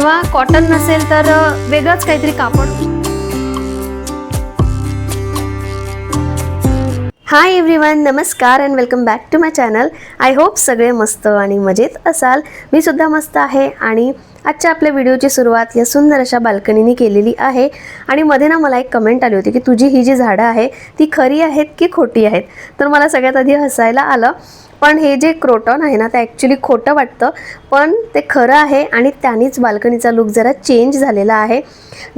किंवा कॉटन नसेल तर वेगळंच काहीतरी कापड. हाय एव्हरीवन नमस्कार and welcome back to my channel I hope सगळे मस्त आणि मजेत असाल. मी सुद्धा मस्त आहे आणि आजच्या आपल्या व्हिडिओची सुरुवात या सुंदर अशा बाल्कनीने केलेली आहे. आणि मध्ये ना मला एक कमेंट आली होती की तुझी ही जी झाडं आहे ती खरी आहेत की खोटी आहेत? तर मला सगळ्यात आधी हसायला आलं. पण हे जे क्रोटॉन आहे ना ते ॲक्च्युली खोटं वाटतं. पण ते खरं आहे आणि त्यानेच बाल्कनीचा लुक जरा चेंज झालेला आहे.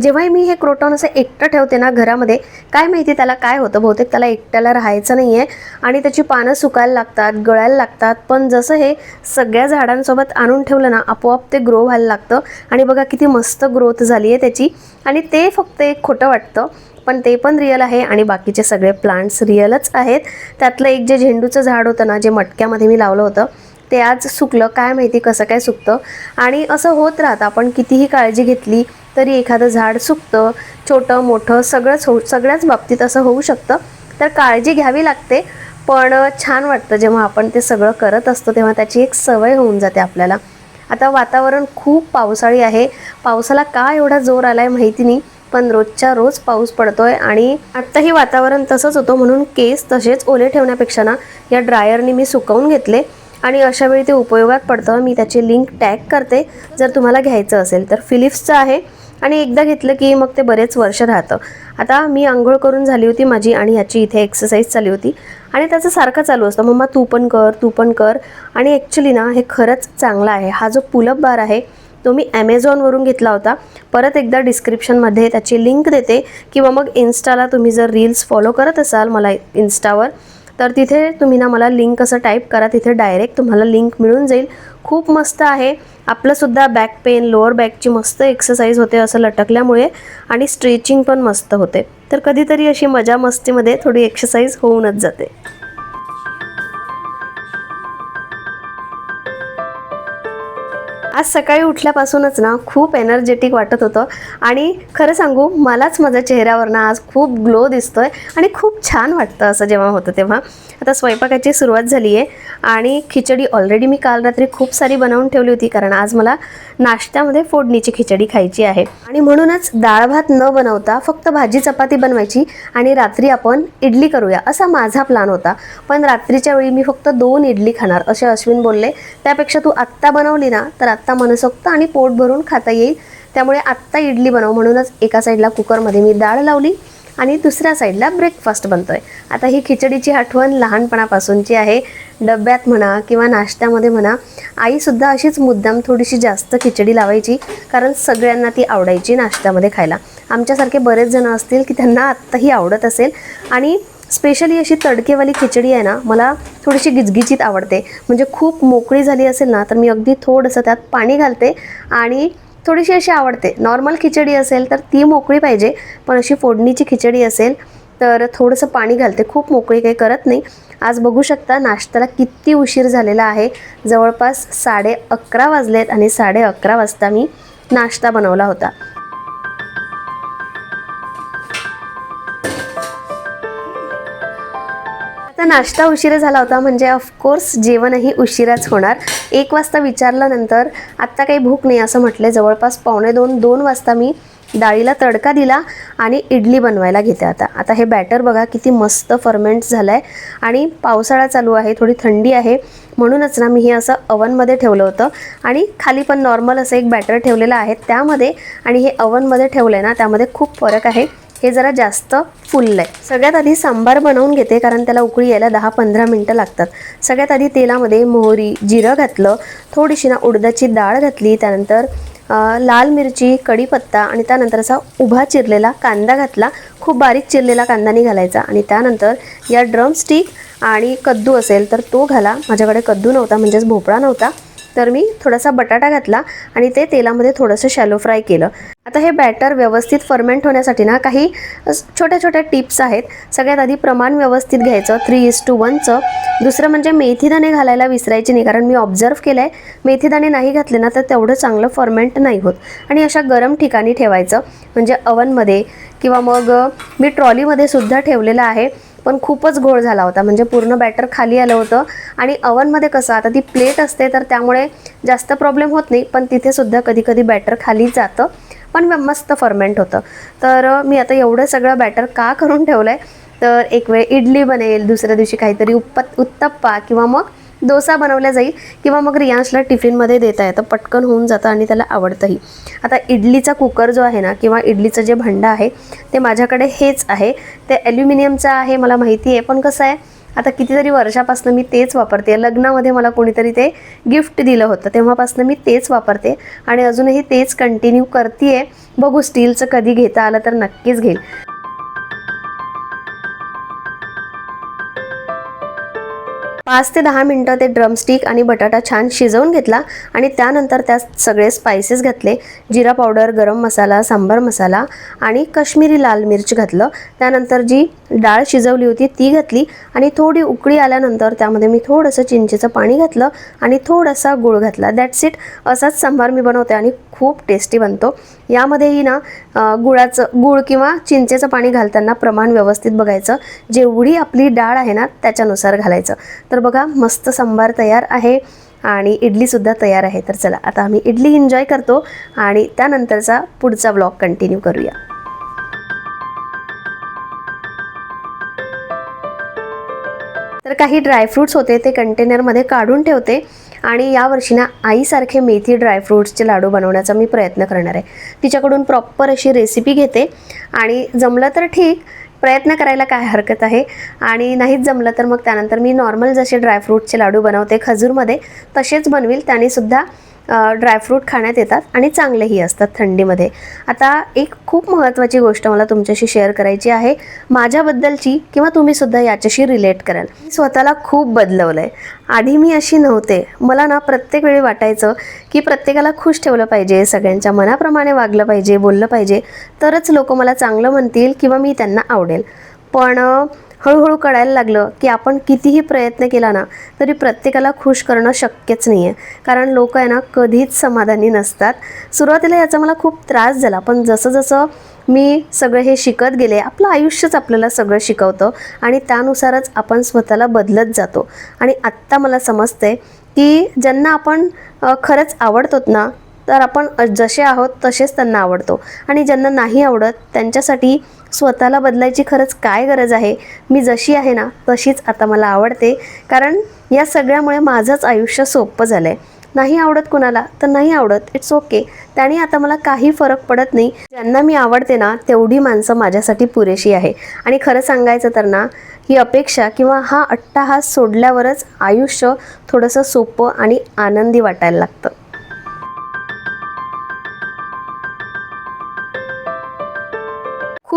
जेव्हाही मी हे क्रोटॉन असं एकटं ठेवते ना घरामध्ये काय माहिती त्याला काय होतं? बहुतेक त्याला एकट्याला राहायचं नाही आहे आणि त्याची पानं सुकायला लागतात गळायला लागतात. पण जसं हे सगळ्या झाडांसोबत आणून ठेवलं ना आपोआप ते ग्रो व्हायला लागतं. आणि बघा किती मस्त ग्रोथ झाली आहे त्याची. आणि ते फक्त एक खोटं वाटतं पण ते पण रिअल आहे आणि बाकीचे सगळे प्लांट्स रिअलच आहेत. त्यातलं एक जे झेंडूचं झाड होतं ना जे मटक्यामध्ये मी लावलं होतं ते आज सुकलं. काय माहिती कसं काय सुकतं. आणि असं होत राहतं आपण कितीही काळजी घेतली तरी एखादं झाड सुकतं छोटं मोठं सगळंच होऊ सगळ्याच बाबतीत असं होऊ शकतं. तर काळजी घ्यावी लागते पण छान वाटतं जेव्हा आपण ते सगळं करत असतो तेव्हा त्याची एक सवय होऊन जाते आपल्याला. आता वातावरण खूप पावसाळी आहे. पावसाला का एवढा जोर आलाय माहिती नाही पण रोजच्या रोज पाऊस पडतोय आणि आत्ताही वातावरण तसंच होतं म्हणून केस तसेच ओले ठेवण्यापेक्षा ना या ड्रायरने मी सुकवून घेतले. आणि अशा वेळी ते उपयोगात पडतं मी त्याची लिंक टॅग करते. जर तुम्हाला घ्यायचं असेल तर फिलिप्सचं आहे. आणि एकदा घेतलं की मग ते बरेच वर्ष राहतं. आता मी आंघोळ करून झाली होती माझी आणि ह्याची इथे एक्सरसाइज चालू होती. आणि त्याचं सारखं चालू असतं. मम्मा तू पण कर तू पण कर. आणि ॲक्च्युली ना हे खरंच चांगलं आहे. हा जो पुलअप बार आहे तो मी ॲमेझॉनवरून घेतला होता. परत एकदा डिस्क्रिप्शनमध्ये त्याची लिंक देते. किंवा मग इन्स्टाला तुम्ही जर रील्स फॉलो करत असाल मला इन्स्टावर तर तिथे तुम्ही ना मला लिंक असं टाईप करा. तिथे डायरेक्ट तुम्हाला लिंक मिळून जाईल. खूप मस्त आहे. आपलंसुद्धा बॅक पेन लोअर बॅकची मस्त एक्सरसाइज होते असं लटकल्यामुळे आणि स्ट्रेचिंग पण मस्त होते. तर कधीतरी अशी मजा मस्तीमध्ये थोडी एक्सरसाइज होऊनच जाते. आज सकाळी उठल्यापासूनच ना खूप एनर्जेटिक वाटत होतं. आणि खरं सांगू मलाच माझ्या चेहऱ्यावर ना आज खूप ग्लो दिसतोय आणि खूप छान वाटतं असं जेव्हा होतं तेव्हा. आता स्वयंपाकाची सुरुवात झाली आहे आणि खिचडी ऑलरेडी मी काल रात्री खूप सारी बनवून ठेवली होती कारण आज मला नाश्त्यामध्ये फोडणीची खिचडी खायची आहे. आणि म्हणूनच डाळ भात न बनवता फक्त भाजी चपाती बनवायची आणि रात्री आपण इडली करूया असा माझा प्लॅन होता. पण रात्रीच्या वेळी मी फक्त दोन इडली खाणार असे अश्विन बोलले. त्यापेक्षा तू आत्ता बनवली ना तर आत्ता मनसोक्त आणि पोट भरून खाता येईल. त्यामुळे आत्ता इडली बनव. म्हणूनच एका साईडला कुकरमध्ये मी डाळ लावली आणि दुसऱ्या साईडला ब्रेकफास्ट बनतोय. आता ही खिचडीची आठवण लहानपणापासूनची आहे. डब्यात म्हणा किंवा नाश्त्यामध्ये म्हणा आईसुद्धा अशीच मुद्दाम थोडीशी जास्त खिचडी लावायची कारण सगळ्यांना ती आवडायची नाश्त्यामध्ये खायला. आमच्यासारखे बरेच जण असतील की त्यांना आत्ताही आवडत असेल. आणि स्पेशली अशी तडकेवाली खिचडी आहे ना मला थोडीशी गिजगिजीत आवडते. म्हणजे खूप मोकळी झाली असेल ना तर मी अगदी थोडंसं त्यात पाणी घालते आणि थोडीशी अशी आवडते. नॉर्मल खिचडी असेल तर ती मोकळी पाहिजे पण अशी फोडणीची खिचडी असेल तर थोडंसं पाणी घालते. खूप मोकळी काही करत नाही. आज बघू शकता नाश्त्याला किती उशीर झालेला आहे. जवळपास साडे अकरा वाजलेत आणि साडे अकरा वाजता मी नाश्ता बनवला होता. आता नाश्ता उशिरा झाला होता म्हणजे ऑफकोर्स जेवणही उशिराच होणार. एक वाजता विचारल्यानंतर आत्ता काही भूक नाही असं म्हटले. जवळपास पावणे दोन दोन वाजता मी डाळीला तडका दिला आणि इडली बनवायला घेते आता. आता हे बॅटर बघा किती मस्त फर्मेंट झालं आहे आणि पावसाळा चालू आहे थोडी थंडी आहे. म्हणूनच ना मी हे असं अवनमध्ये ठेवलं होतं. आणि खाली पण नॉर्मल असं एक बॅटर ठेवलेलं आहे त्यामध्ये. आणि हे अवनमध्ये ठेवलं आहे ना त्यामध्ये खूप फरक आहे. हे जरा जास्त फुललं आहे सगळ्यात आधी सांबार बनवून घेते कारण त्याला उकळी यायला दहा पंधरा मिनटं लागतात. सगळ्यात आधी तेलामध्ये मोहरी जिरं घातलं थोडीशी ना उडदाची डाळ घातली त्यानंतर लाल मिरची कढीपत्ता आणि त्यानंतर असा उभा चिरलेला कांदा घातला. खूप बारीक चिरलेला कांदानी घालायचा आणि त्यानंतर या ड्रम स्टिक आणि कद्दू असेल तर तो घाला. माझ्याकडे कद्दू नव्हता म्हणजेच भोपळा नव्हता. तर मी थोडासा बटाटा घातला आणि ते तेलामध्ये थोडंसं शॅलो फ्राय केलं. आता हे बॅटर व्यवस्थित फर्मेंट होण्यासाठी ना काही छोट्या छोट्या टिप्स आहेत. सगळ्यात आधी प्रमाण व्यवस्थित घ्यायचं. थ्री इज टू वनचं दुसरं म्हणजे मेथीदाणे घालायला विसरायचे नाही कारण मी ऑब्झर्व केलं आहे मेथीदाणे नाही घातले ना तर तेवढं चांगलं फर्मेंट नाही होत. आणि अशा गरम ठिकाणी ठेवायचं म्हणजे अवनमध्ये किंवा मग मी ट्रॉलीमध्ये सुद्धा ठेवलेलं आहे. पण खूपच घोळ झाला होता. म्हणजे पूर्ण बॅटर खाली आलं होतं. आणि अवनमध्ये कसं आता ती प्लेट असते तर त्यामुळे जास्त प्रॉब्लेम होत नाही पण तिथेसुद्धा कधीकधी कधी कधी बॅटर खाली जातं. पण मस्त फर्मेंट होतं. तर मी आता एवढं सगळं बॅटर का करून ठेवलं आहे तर एक वेळ इडली बनेल दुसऱ्या दिवशी काहीतरी उप्पत उत्तप्पा किंवा मग डोसा बनवला जाईल किंवा मग रियांशला टिफिनमध्ये देता येतं. पटकन होऊन जातं आणि त्याला आवडतंही. आता इडलीचा कुकर जो आहे ना किंवा इडलीचं जे भांडं आहे ते माझ्याकडे हेच आहे. ते ॲल्युमिनियमचं आहे मला माहिती आहे. पण कसं आहे आता कितीतरी वर्षापासून मी तेच वापरते. लग्नामध्ये मला कोणीतरी ते गिफ्ट दिलं होतं. तेव्हापासून मी तेच वापरते आणि अजूनही तेच कंटिन्यू करते बघू स्टीलचं कधी घेता आलं तर नक्कीच घेईल. पाच ते दहा मिनटं ते ड्रमस्टिक आणि बटाटा छान शिजवून घेतला आणि त्यानंतर त्यात सगळे स्पायसेस घातले. जिरा पावडर गरम मसाला सांबार मसाला आणि कश्मीरी लाल मिर्च घातलं. त्यानंतर जी डाळ शिजवली होती ती घातली आणि थोडी उकळी आल्यानंतर त्यामध्ये मी थोडंसं चिंचेचं पाणी घातलं आणि थोडासा गुळ घातला. दॅट्स इट असाच सांबार मी बनवते आणि खूप टेस्टी बनतो. यामध्येही ना गुळाचं गुळ किंवा चिंचेचं पाणी घालताना प्रमाण व्यवस्थित बघायचं. जेवढी आपली डाळ आहे ना त्याच्यानुसार घालायचं. तर बघा मस्त सांबार तयार आहे आणि इडलीसुद्धा तयार आहे. तर चला आता आम्ही इडली एन्जॉय करतो आणि त्यानंतरचा पुढचा ब्लॉग कंटिन्यू करूया. तर काही ड्रायफ्रूट्स होते ते कंटेनरमध्ये काढून ठेवते आणि यावर्षी ना आईसारखे मेथी ड्रायफ्रूट्सचे लाडू बनवण्याचा मी प्रयत्न करणार आहे. तिच्याकडून प्रॉपर अशी रेसिपी घेते आणि जमलं तर ठीक प्रयत्न करायला काय हरकत आहे? आणि नाहीच जमलं तर मग त्यानंतर मी नॉर्मल जसे ड्रायफ्रूटचे लाडू बनवते खजूरमध्ये तसेच बनवील. त्यानेसुद्धा ड्रायफ्रूट खाण्यात येतात आणि चांगलेही असतात थंडीमध्ये. आता एक खूप महत्त्वाची गोष्ट मला तुमच्याशी शेअर करायची आहे. माझ्याबद्दलची किंवा तुम्हीसुद्धा याच्याशी रिलेट कराल. मी स्वतःला खूप बदलवलं आहे आधी मी अशी नव्हते. मला ना प्रत्येक वेळी वाटायचं की प्रत्येकाला खुश ठेवलं पाहिजे सगळ्यांच्या मनाप्रमाणे वागलं पाहिजे बोललं पाहिजे. तरच लोक मला चांगलं म्हणतील किंवा मी त्यांना आवडेल. पण हळूहळू कळायला लागलं की आपण कितीही प्रयत्न केला ना तरी प्रत्येकाला खुश करणं शक्यच नाही आहे कारण लोक आहे ना कधीच समाधानी नसतात. सुरुवातीला याचा मला खूप त्रास झाला पण जसं जसं मी सगळं हे शिकत गेले आपलं आयुष्यच आपल्याला सगळं शिकवतं आणि त्यानुसारच आपण स्वतःला बदलत जातो. आणि आत्ता मला समजते की ज्यांना आपण खरंच आवडतोत ना तर आपण जसे आहोत तसेच त्यांना आवडतो. आणि ज्यांना नाही आवडत त्यांच्यासाठी स्वतःला बदलायची खरंच काय गरज आहे? मी जशी आहे ना तशीच आता मला आवडते. कारण या सगळ्यामुळे माझंच आयुष्य सोपं झालं आहे नाही आवडत कुणाला तर नाही आवडत. इट्स ओके त्याने आता मला काही फरक पडत नाही. ज्यांना मी आवडते ना तेवढी माणसं माझ्यासाठी पुरेशी आहे. आणि खरं सांगायचं तर ना ही अपेक्षा किंवा हा अट्टाहास सोडल्यावरच आयुष्य थोडंसं सोपं आणि आनंदी वाटायला लागतं.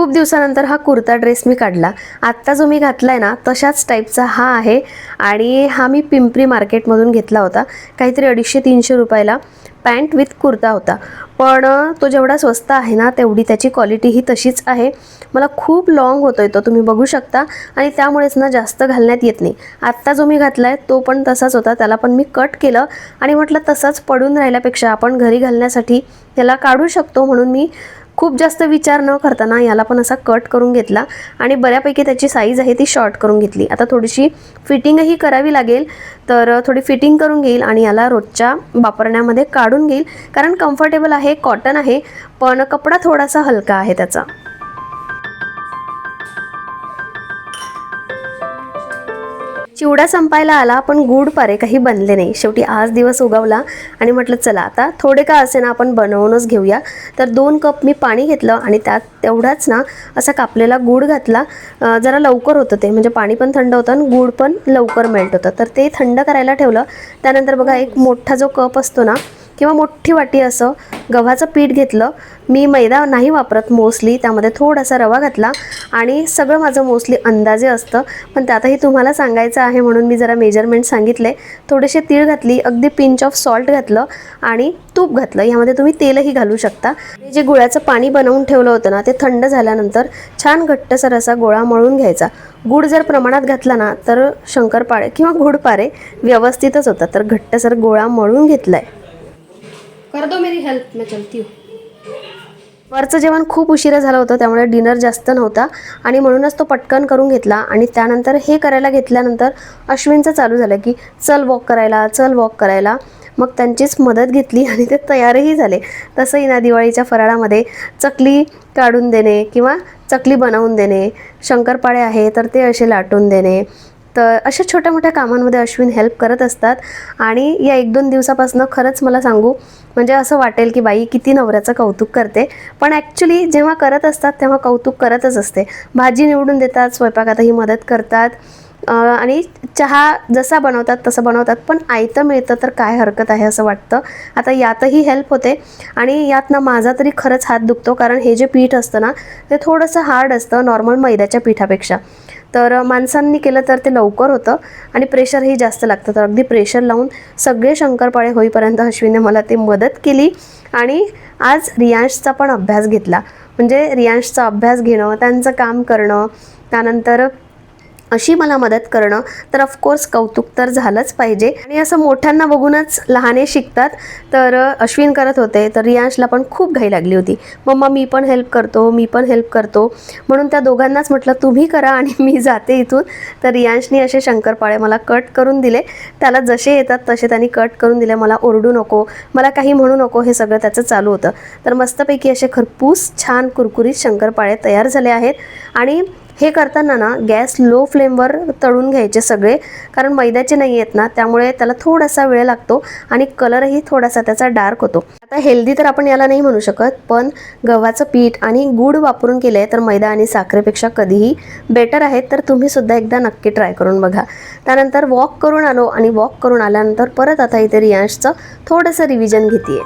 खूप दिवसानंतर हा कुर्ता ड्रेस मी काढला. आत्ता जो मी घातला आहे ना तशाच टाईपचा हा आहे आणि हा मी पिंपरी मार्केटमधून घेतला होता. काहीतरी अडीचशे तीनशे रुपयाला पॅन्ट विथ कुर्ता होता. पण तो जेवढा स्वस्त आहे ना तेवढी त्याची क्वालिटी ही तशीच आहे. मला खूप लॉंग होतो आहे तो तुम्ही बघू शकता. आणि त्यामुळेच ना जास्त घालण्यात येत नाही. आत्ता जो मी घातला आहे तो पण तसाच होता. त्याला पण मी कट केलं आणि म्हटलं तसाच पडून राहिल्यापेक्षा आपण घरी घालण्यासाठी त्याला काढू शकतो म्हणून मी खूप जास्त विचार न करताना याला पण असा कट करून घेतला. आणि बऱ्यापैकी त्याची साईज आहे ती शॉर्ट करून घेतली. आता थोडीशी फिटिंगही करावी लागेल. तर थोडी फिटिंग करून घेईल आणि याला रोजच्या वापरण्यामध्ये काढून घेईल. कारण कम्फर्टेबल आहे कॉटन आहे पण कपडा थोडासा हलका आहे त्याचा. चिवडा संपायला आला पण गुड पारे काही बनले नाही. शेवटी आज दिवस उगवला आणि म्हटलं चला आता थोडे का असे ना आपण बनवूनच घेऊया. तर दोन कप मी पाणी घेतलं आणि त्यात तेवढाच ना असा कापलेला गूळ घातला. जरा लवकर होतं ते म्हणजे पाणी पण थंड होतं आणि गूळ पण लवकर मेल्ट होतं. तर ते थंड करायला ठेवलं. त्यानंतर बघा एक मोठा जो कप असतो ना किंवा मोठी वाटी असं गव्हाचं पीठ घेतलं मी मैदा नाही वापरत मोस्टली त्यामध्ये थोडासा रवा घातला आणि सगळं माझं मोस्टली अंदाजे असतं. पण त्यातही तुम्हाला सांगायचं आहे म्हणून मी जरा मेजरमेंट सांगितले. थोडेसे तीळ घातली अगदी पिंच ऑफ सॉल्ट घातलं आणि तूप घातलं. यामध्ये तुम्ही तेलही घालू शकता. हे जे गुळाचं पाणी बनवून ठेवलं होतं ना ते थंड झाल्यानंतर छान घट्टसर असा गोळा मळून घ्यायचा. गुड जर प्रमाणात घातला ना तर शंकरपाळे किंवा गुडपारे व्यवस्थितच होतात. तर घट्टसर गोळा मळून घेतलाय. कर दो मेरी हेल्प मैं चलती हूँ। वरचं जेवण खूप उशिरा झालं होतं त्यामुळे डिनर जास्त नव्हता. आणि म्हणूनच तो पटकन करून घेतला. आणि त्यानंतर हे करायला घेतल्यानंतर अश्विनचं चालू झालं की चल वॉक करायला चल वॉक करायला. मग त्यांचीच मदत घेतली आणि ते तयारही झाले. तसंही ना दिवाळीच्या फराळामध्ये चकली काढून देणे किंवा चकली बनवून देणे शंकरपाळे आहे तर ते असे लाटून देणे. तर अशा छोट्या मोठ्या कामांमध्ये अश्विन हेल्प करत असतात. आणि या एक दोन दिवसापासून खरंच मला सांगू म्हणजे असं वाटेल की बाई किती नवऱ्याचं कौतुक करते. पण ॲक्च्युली जेव्हा करत असतात तेव्हा कौतुक करतच असते. भाजी निवडून देतात स्वयंपाकातही मदत करतात. आणि चहा जसा बनवतात तसं बनवतात. पण आयतं मिळतं तर काय हरकत आहे असं वाटतं. आता यातही हेल्प होते. आणि यात ना माझा तरी खरंच हात दुखतो. कारण हे जे पीठ असतं ना ते थोडंसं हार्ड असतं नॉर्मल मैद्याच्या पिठापेक्षा. तर माणसांनी केलं तर ते लवकर होतं आणि प्रेशरही जास्त लागतं. तर अगदी प्रेशर लावून सगळे शंकरपाळे होईपर्यंत अश्विनने मला ते मदत केली आणि आज रियांशचा पण अभ्यास घेतला. म्हणजे रियांशचा अभ्यास घेणं त्यांचं काम करणं त्यानंतर अशी मला मदत करणं तर ऑफकोर्स कौतुक तर झालंच पाहिजे. आणि असं मोठ्यांना बघूनच लहाने शिकतात. तर अश्विन करत होते तर रियांशला पण खूप घाई लागली होती. मम्मा मी पण हेल्प करतो मी पण हेल्प करतो. म्हणून त्या दोघांनाच म्हटलं तुम्ही करा आणि मी जाते इथून. तर रियांशनी असे शंकरपाळे मला कट करून दिले. त्याला जसे येतात तसे त्यांनी कट करून दिले. मला ओरडू नको मला काही म्हणू नको हे सगळं त्याचं चालू होतं. तर मस्तपैकी असे खरपूस छान कुरकुरीत शंकरपाळे तयार झाले आहेत. आणि हे करताना ना गॅस लो फ्लेमवर तळून घ्यायचे सगळे कारण मैद्याचे नाही आहेत ना त्यामुळे त्याला थोडासा वेळ लागतो आणि कलरही थोडासा त्याचा डार्क होतो. आता हेल्दी तर आपण याला नाही म्हणू शकत पण गव्हाचं पीठ आणि गूळ वापरून केले तर मैदा आणि साखरेपेक्षा कधीही बेटर आहेत तर तुम्ही सुद्धा एकदा नक्की ट्राय करून बघा. त्यानंतर वॉक करून आलो आणि वॉक करून आल्यानंतर परत आता इथे रियांशचं थोडंसं रिव्हिजन घेते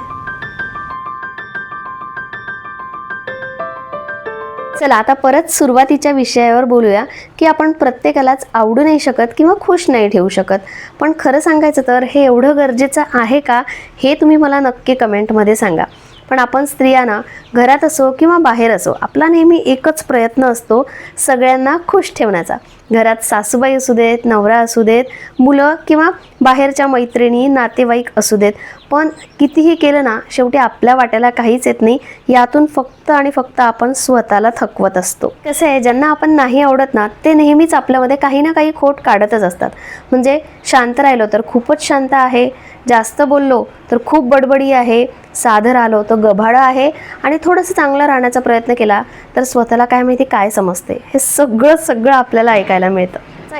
चला आता परत सुरुवातीच्या विषयावर बोलूया की आपण प्रत्येकालाच आवडू नाही शकत किंवा खुश नाही ठेवू शकत. पण खरं सांगायचं तर हे एवढं गरजेचं आहे का हे तुम्ही मला नक्की कमेंटमध्ये सांगा. पण आपण स्त्रियांना घरात असो किंवा बाहेर असो आपला नेहमी एकच प्रयत्न असतो सगळ्यांना खुश ठेवण्याचा. घरात सासूबाई असू देत नवरा असू देत मुलं किंवा बाहेरच्या मैत्रिणी नातेवाईक असू देत पण कितीही केलं ना शेवटी आपल्या वाट्याला काहीच येत नाही. यातून फक्त आणि फक्त आपण स्वतःला थकवत असतो. कसं आहे ज्यांना आपण नाही आवडत ना ते नेहमीच आपल्यामध्ये काही ना काही खोट काढतच असतात. म्हणजे शांत राहिलो तर खूपच शांत आहे जास्त बोललो तर खूप बडबडी आहे साधं राहिलो तर गभाडं आहे आणि थोडंसं चांगलं राहण्याचा प्रयत्न केला तर स्वतःला काय माहिती काय समजते? हे सगळं सगळं आपल्याला ऐकायला मिळतं.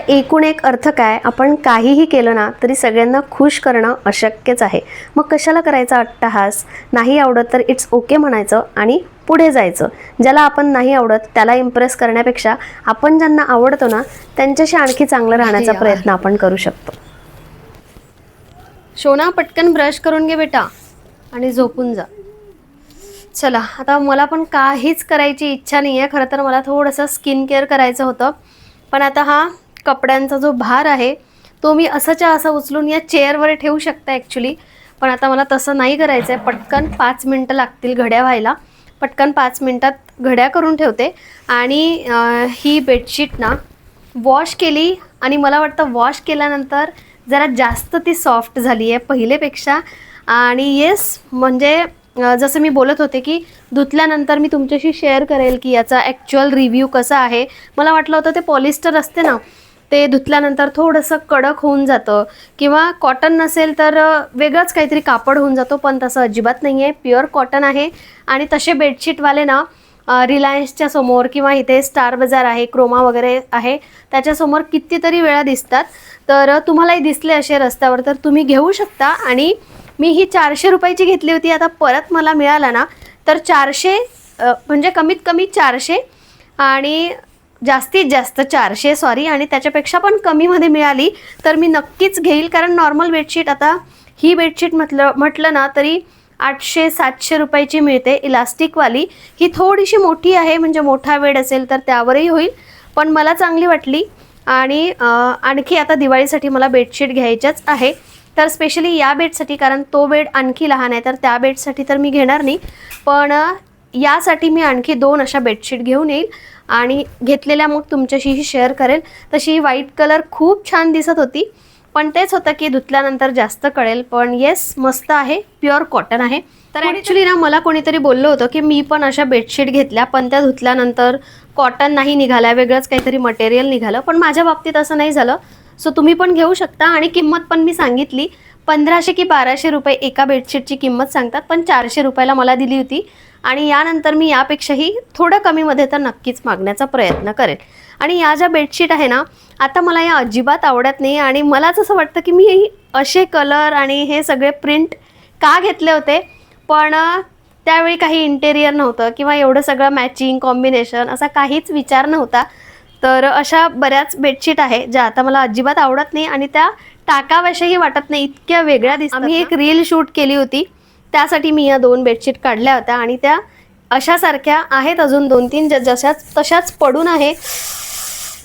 एकूण एक अर्थ काय? आपण काहीही केलं ना तरी सगळ्यांना खुश करणं अशक्यच आहे. मग कशाला करायचा अट्टहास? नाही आवडत तर इट्स ओके म्हणायचं आणि पुढे जायचं. ज्याला आपण नाही आवडत त्याला इम्प्रेस करण्यापेक्षा आपण ज्यांना आवडतो ना त्यांच्याशी आणखी चांगलं राहण्याचा प्रयत्न आपण करू शकतो. शोना पटकन ब्रश करून घे बेटा. आणि झोपून जा. चला आता मला पण काहीच करायची इच्छा नाही आहे खरं तर मला थोडंसं स्किन केअर करायचं होतं. पण आता हा कपड्यांचा जो भार आहे तो मी असंच्या असं उचलून या चेअरवर ठेवू शकता ॲक्च्युली पण आता मला तसं नाही करायचं आहे पटकन पाच मिनटं लागतील घड्या व्हायला. पटकन पाच मिनटात घड्या करून ठेवते. आणि ही बेडशीट ना वॉश केली आणि मला वाटतं वॉश केल्यानंतर जरा जास्त ती सॉफ्ट झाली आहे पहिलेपेक्षा. आणि येस म्हणजे जसं मी बोलत होते की धुतल्यानंतर मी तुमच्याशी शेअर करेल की याचा ॲक्च्युअल रिव्ह्यू कसा आहे. मला वाटलं होतं ते पॉलिस्टर असते ना ते धुतल्यानंतर थोडंसं कडक होऊन जातं किंवा कॉटन नसेल तर वेगळंच काहीतरी कापड होऊन जातो पण तसं अजिबात नाही आहे प्युअर कॉटन आहे आणि तसे बेडशीटवाले ना रिलायन्सच्या समोर किंवा इथे स्टार बाजार आहे क्रोमा वगैरे आहे त्याच्यासमोर कितीतरी वेळा दिसतात. तर तुम्हालाही दिसले असे रस्त्यावर तर तुम्ही घेऊ शकता आणि मी ही चारशे रुपयाची घेतली होती आता परत मला मिळाला ना तर चारशे म्हणजे कमीत कमी चारशे आणि जास्तीत जास्त चारशे सॉरी आणि त्याच्यापेक्षा पण कमीमध्ये मिळाली तर मी नक्कीच घेईल कारण नॉर्मल बेडशीट आता ही बेडशीट म्हटलं म्हटलं ना तरी आठशे सातशे रुपयाची मिळते इलास्टिकवाली ही थोडीशी मोठी आहे म्हणजे मोठा वेळ असेल तर त्यावरही होईल पण मला चांगली वाटली. आणि आणखी आता दिवाळीसाठी मला बेडशीट घ्यायच्याच आहे. तर स्पेशली या बेडसाठी कारण तो बेड आणखी लहान आहे तर त्या बेडसाठी तर मी घेणार नाही. पण यासाठी मी आणखी दोन अशा बेडशीट घेऊन येईल आणि घेतलेल्या मग तुमच्याशीही शेअर करेल. तशी व्हाईट कलर खूप छान दिसत होती पण तेच होतं की धुतल्यानंतर जास्त कळेल. पण येस मस्त आहे प्युअर कॉटन आहे. तर ॲक्च्युली ना मला कोणीतरी बोललं होतं की मी पण अशा बेडशीट घेतल्या पण त्या धुतल्यानंतर कॉटन नाही निघाल्या वेगळंच काहीतरी मटेरियल निघालं. पण माझ्या बाबतीत असं नाही झालं. सो तुम्ही पण घेऊ शकता आणि किंमत पण मी सांगितली. पंधराशे की बाराशे रुपये एका बेडशीटची किंमत सांगतात पण चारशे रुपयाला मला दिली होती. आणि यानंतर मी यापेक्षाही थोडं कमीमध्ये तर नक्कीच मागण्याचा प्रयत्न करेन आणि या ज्या बेडशीट आहे ना आता मला या अजिबात आवडत नाही आणि मलाच असं वाटतं की मी असे कलर आणि हे सगळे प्रिंट का घेतले होते? पण त्यावेळी काही इंटेरियर नव्हतं किंवा एवढं सगळं मॅचिंग कॉम्बिनेशन असा काहीच विचार नव्हता. तर अशा बऱ्याच बेडशीट आहे ज्या आता मला अजिबात आवडत नाही आणि त्या टाकाव्याशाही वाटत नाही इतक्या वेगळ्या दिसतात आम्ही एक रील शूट केली होती. त्यासाठी मी या दोन बेडशीट काढल्या होत्या आणि त्या अशासारख्या आहेत अजून दोन तीन ज- जशाच तशाच पडून आहे.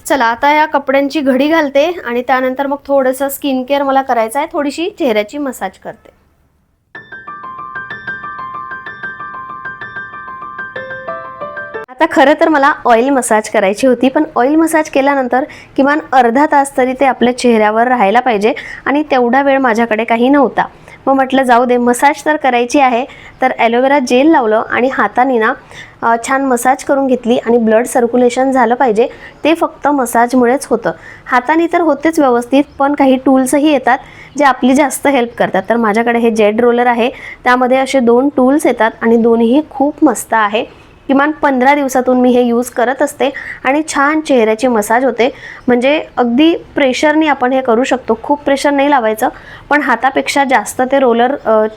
चला आता या कपड्यांची घडी घालते आणि त्यानंतर मग थोडंसं स्किन केअर मला करायचं आहे. थोडीशी चेहऱ्याची मसाज करते. आता खरं तर मला ऑइल मसाज करायची होती पण ऑइल मसाज केल्यानंतर किमान अर्धा तास तरी ते आपल्या चेहऱ्यावर राहायला पाहिजे आणि तेवढा वेळ माझ्याकडे काही नव्हता. मग म्हटलं जाऊ दे मसाज तर करायची आहे. तर ॲलोवेरा जेल लावलं आणि हाताने ना छान मसाज करून घेतली आणि ब्लड सर्क्युलेशन झालं पाहिजे. ते फक्त मसाजमुळेच होतं. हाताने तर होतेच व्यवस्थित पण काही टूल्सही येतात जे आपली जास्त हेल्प करतात. तर माझ्याकडे हे जेड रोलर आहे. त्यामध्ये असे दोन टूल्स येतात आणि दोन्ही खूप मस्त आहे. किमान पंधरा दिवसातून मी हे यूज करत असते आणि छान चेहऱ्याची मसाज होते. म्हणजे अगदी प्रेशरनी आपण हे करू शकतो. खूप प्रेशर नाही लावायचं पण हातापेक्षा जास्त ते रोलर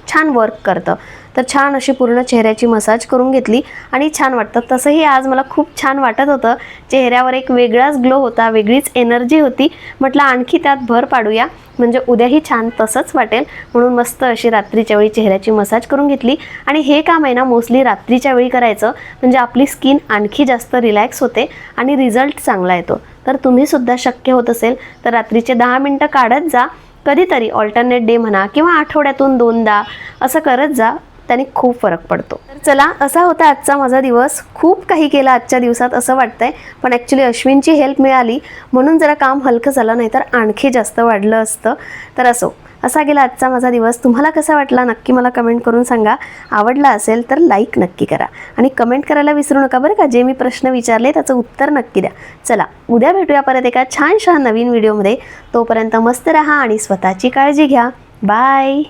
छान वर्क करतं. तर छान अशी पूर्ण चेहऱ्याची मसाज करून घेतली आणि छान वाटतं. तसंही आज मला खूप छान वाटत होतं. चेहऱ्यावर एक वेगळाच ग्लो होता वेगळीच एनर्जी होती. म्हटलं आणखी त्यात भर पाडूया. म्हणजे उद्याही छान तसंच वाटेल. म्हणून मस्त अशी रात्रीच्या वेळी चेहऱ्याची मसाज करून घेतली. आणि हे काम आहे ना मोस्टली रात्रीच्या वेळी करायचं. म्हणजे आपली स्किन आणखी जास्त रिलॅक्स होते आणि रिझल्ट चांगला येतो. तर तुम्हीसुद्धा शक्य होत असेल तर रात्रीचे दहा मिनटं काढत जा. कधीतरी ऑल्टरनेट डे म्हणा किंवा आठवड्यातून दोनदा असं करत जा. त्याने खूप फरक पडतो. तर चला असा होता आजचा माझा दिवस. खूप काही केलं आजच्या दिवसात असं वाटतंय पण ॲक्च्युली अश्विनची हेल्प मिळाली. म्हणून जरा काम हलकं झालं नाही तर आणखी जास्त वाढलं असतं. तर असो असा गेला आजचा माझा दिवस. तुम्हाला कसा वाटला? नक्की मला कमेंट करून सांगा. आवडला असेल तर लाईक नक्की करा. आणि कमेंट करायला विसरू नका बरं का? जे मी प्रश्न विचारले त्याचं उत्तर नक्की द्या. चला उद्या भेटूया परत एका छानशा नवीन व्हिडिओमध्ये तोपर्यंत मस्त राहा आणि स्वतःची काळजी घ्या. बाय